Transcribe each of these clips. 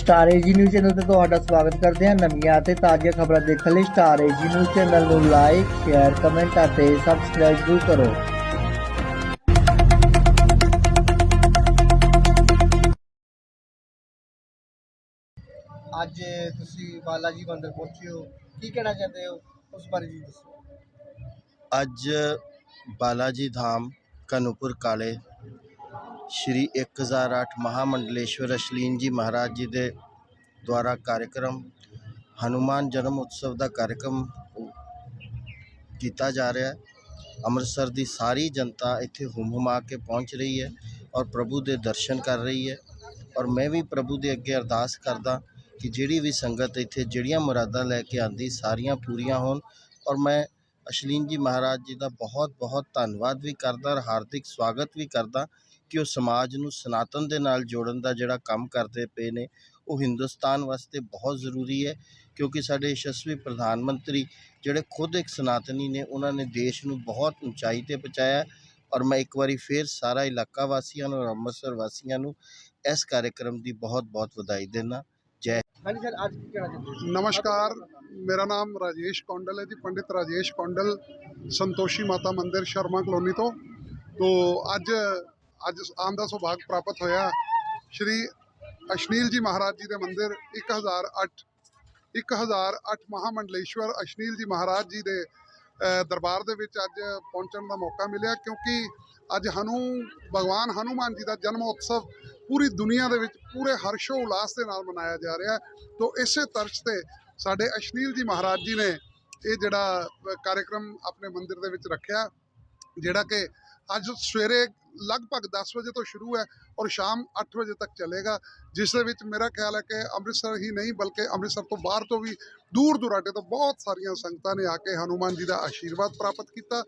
Star AG news channel ਤੇ ਤੁਹਾਡਾ ਸਵਾਗਤ ਕਰਦੇ ਹਾਂ ਨਵੀਆਂ ਅਤੇ ਤਾਜ਼ੀਆਂ ਖਬਰਾਂ ਦੇਖਣ ਲਈ ਸਟਾਰ ਏਜੀ ਨਿਊਜ਼ ਚੈਨਲ ਨੂੰ ਲਾਈਕ ਸ਼ੇਅਰ ਕਮੈਂਟ ਅਤੇ ਸਬਸਕ੍ਰਾਈਬ ਜ਼ਰੂਰ ਕਰੋ। ਅੱਜ ਤੁਸੀਂ ਬਾਲਾ ਜੀ ਮੰਦਿਰ ਪਹੁੰਚੇ ਹੋ। ਕੀ ਕਹਿਣਾ ਚਾਹੁੰਦੇ ਹੋ? ਉਸ ਬਾਰੇ ਜੀ ਦੱਸੋ। ਅੱਜ ਬਾਲਾਜੀ ਧਾਮ, ਕਨੂਪੁਰ ਕਾਲੇ ਸ਼੍ਰੀ 1008 ਮਹਾਮੰਡਲੇਸ਼ਵਰ ਅਸ਼ਲੀਨ ਜੀ ਮਹਾਰਾਜ ਜੀ ਦੇ ਦੁਆਰਾ ਕਾਰਜਕ੍ਰਮ, ਹਨੂਮਾਨ ਜਨਮ ਉਤਸਵ ਦਾ ਕਾਰਜਕ੍ਰਮ ਕੀਤਾ ਜਾ ਰਿਹਾ ਹੈ। ਅੰਮ੍ਰਿਤਸਰ ਦੀ ਸਾਰੀ ਜਨਤਾ ਇੱਥੇ ਹੁਮ ਹੁਮਾ ਕੇ ਪਹੁੰਚ ਰਹੀ ਹੈ ਔਰ ਪ੍ਰਭੂ ਦੇ ਦਰਸ਼ਨ ਕਰ ਰਹੀ ਹੈ। ਔਰ ਮੈਂ ਵੀ ਪ੍ਰਭੂ ਦੇ ਅੱਗੇ ਅਰਦਾਸ ਕਰਦਾ ਕਿ ਜਿਹੜੀ ਵੀ ਸੰਗਤ ਇੱਥੇ ਜਿਹੜੀਆਂ ਮੁਰਾਦਾਂ ਲੈ ਕੇ ਆਂਦੀ ਸਾਰੀਆਂ ਪੂਰੀਆਂ ਹੋਣ। ਔਰ ਮੈਂ ਅਸ਼ਲੀਨ ਜੀ ਮਹਾਰਾਜ ਜੀ ਦਾ ਬਹੁਤ ਬਹੁਤ ਧੰਨਵਾਦ ਵੀ ਕਰਦਾ ਔਰ ਹਾਰਦਿਕ ਸਵਾਗਤ ਵੀ ਕਰਦਾ ਕਿ ਉਹ ਸਮਾਜ ਨੂੰ ਸਨਾਤਨ ਦੇ ਨਾਲ ਜੋੜਨ ਦਾ ਜਿਹੜਾ ਕੰਮ ਕਰਦੇ ਪਏ ਨੇ ਉਹ ਹਿੰਦੁਸਤਾਨ ਵਾਸਤੇ ਬਹੁਤ ਜ਼ਰੂਰੀ ਹੈ ਕਿਉਂਕਿ ਸਾਡੇ ਯਸ਼ਸਵੀ ਪ੍ਰਧਾਨ ਮੰਤਰੀ ਜਿਹੜੇ ਖੁਦ ਇੱਕ ਸਨਾਤਨੀ ਨੇ ਉਹਨਾਂ ਨੇ ਦੇਸ਼ ਨੂੰ ਬਹੁਤ ਉਚਾਈ ਤੇ ਪਹੁੰਚਾਇਆ ਔਰ ਮੈਂ ਇੱਕ ਵਾਰੀ ਫੇਰ ਸਾਰਾ ਇਲਾਕਾ ਵਾਸੀਆਂ ਨੂੰ ਔਰ ਅੰਮ੍ਰਿਤਸਰ ਵਾਸੀਆਂ ਨੂੰ ਇਸ ਕਾਰਜਕ੍ਰਮ ਦੀ ਬਹੁਤ ਬਹੁਤ ਵਧਾਈ ਦੇਣਾ ਜੈ ਨਮਸਕਾਰ ਮੇਰਾ ਨਾਮ ਰਾਜੇਸ਼ ਕੌਂਡਲ ਹੈ ਜੀ ਪੰਡਿਤ ਰਾਜੇਸ਼ ਕੌਂਡਲ ਸੰਤੋਸ਼ੀ ਮਾਤਾ ਮੰਦਿਰ ਸ਼ਰਮਾ ਕਲੋਨੀ ਤੋਂ। ਤੋਂ ਅੱਜ ਅੱਜ ਆਮ ਦਾ ਸੁਭਾਗ ਪ੍ਰਾਪਤ ਹੋਇਆ। ਸ਼੍ਰੀ ਅਸ਼ਨੀਲ ਜੀ ਮਹਾਰਾਜ ਜੀ ਦੇ ਮੰਦਿਰ 1008 1008 ਮਹਾਮੰਡਲੇਸ਼ਵਰ ਅਸ਼ਨੀਲ ਜੀ ਮਹਾਰਾਜ ਜੀ ਦੇ ਦਰਬਾਰ ਦੇ ਵਿੱਚ ਅੱਜ ਪਹੁੰਚਣ ਦਾ ਮੌਕਾ ਮਿਲਿਆ ਕਿਉਂਕਿ ਅੱਜ ਹਨੂ, ਭਗਵਾਨ ਹਨੂਮਾਨ ਜੀ ਦਾ ਜਨਮ ਉਤਸਵ ਪੂਰੀ ਦੁਨੀਆ ਦੇ ਵਿੱਚ ਪੂਰੇ ਹਰਸ਼ੋ ਉਲਾਸ ਦੇ ਨਾਲ ਮਨਾਇਆ ਜਾ ਰਿਹਾ ਹੈ। ਤੋਂ ਇਸੇ ਤਰਸ਼ ਤੇ ਸਾਡੇ ਅਸ਼ਨੀਲ ਜੀ ਮਹਾਰਾਜ ਜੀ ਨੇ ਇਹ ਜਿਹੜਾ ਕਾਰਜਕ੍ਰਮ ਆਪਣੇ ਮੰਦਿਰ ਦੇ ਵਿੱਚ ਰੱਖਿਆ, ਜਿਹੜਾ ਕਿ ਅੱਜ ਸਵੇਰੇ ਲਗਭਗ 10 ਵਜੇ ਤੋਂ ਸ਼ੁਰੂ ਹੈ ਔਰ ਸ਼ਾਮ 8 ਵਜੇ ਤੱਕ ਚੱਲੇਗਾ ਜਿਸ ਦੇ ਵਿੱਚ ਮੇਰਾ ਖਿਆਲ ਹੈ ਕਿ ਅੰਮ੍ਰਿਤਸਰ ਹੀ ਨਹੀਂ ਬਲਕਿ ਅੰਮ੍ਰਿਤਸਰ ਤੋਂ ਬਾਹਰ ਤੋਂ ਵੀ ਦੂਰ ਦੁਰਾਡੇ ਤੋਂ ਬਹੁਤ ਸਾਰੀਆਂ ਸੰਗਤਾਂ ਨੇ ਆ ਕੇ ਹਨੂਮਾਨ ਜੀ ਦਾ ਆਸ਼ੀਰਵਾਦ ਪ੍ਰਾਪਤ ਕੀਤਾ।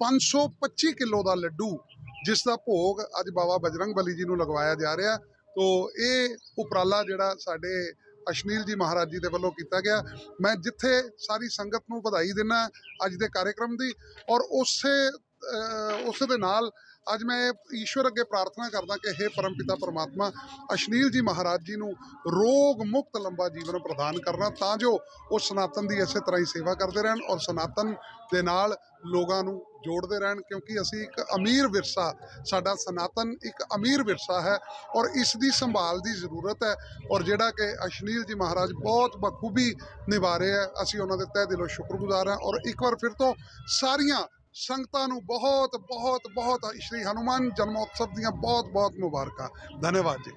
525 ਕਿਲੋ ਦਾ ਲੱਡੂ ਜਿਸ ਦਾ ਭੋਗ ਅੱਜ ਬਾਬਾ ਬਜਰੰਗ ਬਲੀ ਜੀ ਨੂੰ ਲਗਵਾਇਆ ਜਾ ਰਿਹਾ। ਤੋ ਇਹ ਉਪਰਾਲਾ ਜਿਹੜਾ ਸਾਡੇ ਅਸ਼ਨੀਲ ਜੀ ਮਹਾਰਾਜ ਜੀ ਦੇ ਵੱਲੋਂ ਕੀਤਾ ਗਿਆ। ਮੈਂ ਜਿੱਥੇ ਸਾਰੀ ਸੰਗਤ ਨੂੰ ਵਧਾਈ ਦਿੰਦਾ ਅੱਜ ਦੇ ਕਾਰਜਕ੍ਰਮ ਦੀ ਔਰ ਉਸੇ ਅਹ, ਉਸੇ ਦੇ ਨਾਲ ਅੱਜ ਮੈਂ ਈਸ਼ਵਰ ਅੱਗੇ ਪ੍ਰਾਰਥਨਾ ਕਰਦਾ ਕਿ हे ਪਰਮਪਿਤਾ ਪਰਮਾਤਮਾ, ਅਸ਼ਨੀਲ ਜੀ ਮਹਾਰਾਜ ਜੀ ਨੂੰ ਰੋਗ ਮੁਕਤ ਲੰਬਾ ਜੀਵਨ ਪ੍ਰਦਾਨ ਕਰਨਾ ਤਾਂ ਜੋ ਉਹ ਸਨਾਤਨ ਦੀ ਇਸੇ ਤਰ੍ਹਾਂ ਹੀ ਸੇਵਾ ਕਰਦੇ ਰਹਿਣ ਔਰ ਸਨਾਤਨ ਦੇ ਨਾਲ ਲੋਕਾਂ ਨੂੰ ਜੋੜਦੇ ਰਹਿਣ, ਕਿਉਂਕਿ ਅਸੀਂ ਇੱਕ ਅਮੀਰ ਵਿਰਸਾ, ਸਾਡਾ ਸਨਾਤਨ ਇੱਕ ਅਮੀਰ ਵਿਰਸਾ ਹੈ ਔਰ ਇਸ ਦੀ ਸੰਭਾਲ ਦੀ ਜ਼ਰੂਰਤ ਹੈ ਔਰ ਜਿਹੜਾ ਕਿ ਅਸ਼ਨੀਲ ਜੀ ਮਹਾਰਾਜ ਬਹੁਤ ਬਖੂਬੀ ਨਿਭਾ ਰਹੇ ਹੈ, ਅਸੀਂ ਉਹਨਾਂ ਦੇ ਤਹਿ ਦਿਲੋਂ ਸ਼ੁਕਰਗੁਜ਼ਾਰ ਹਾਂ ਔਰ ਇੱਕ ਵਾਰ ਫਿਰ ਤੋਂ ਸਾਰੀਆਂ ਸੰਗਤਾਂ ਨੂੰ ਬਹੁਤ ਬਹੁਤ ਬਹੁਤ ਸ਼੍ਰੀ ਹਨੂਮਾਨ ਜਨਮੋਤਸਵ ਦੀਆਂ ਬਹੁਤ ਬਹੁਤ ਮੁਬਾਰਕਾਂ। ਧੰਨਵਾਦ ਜੀ।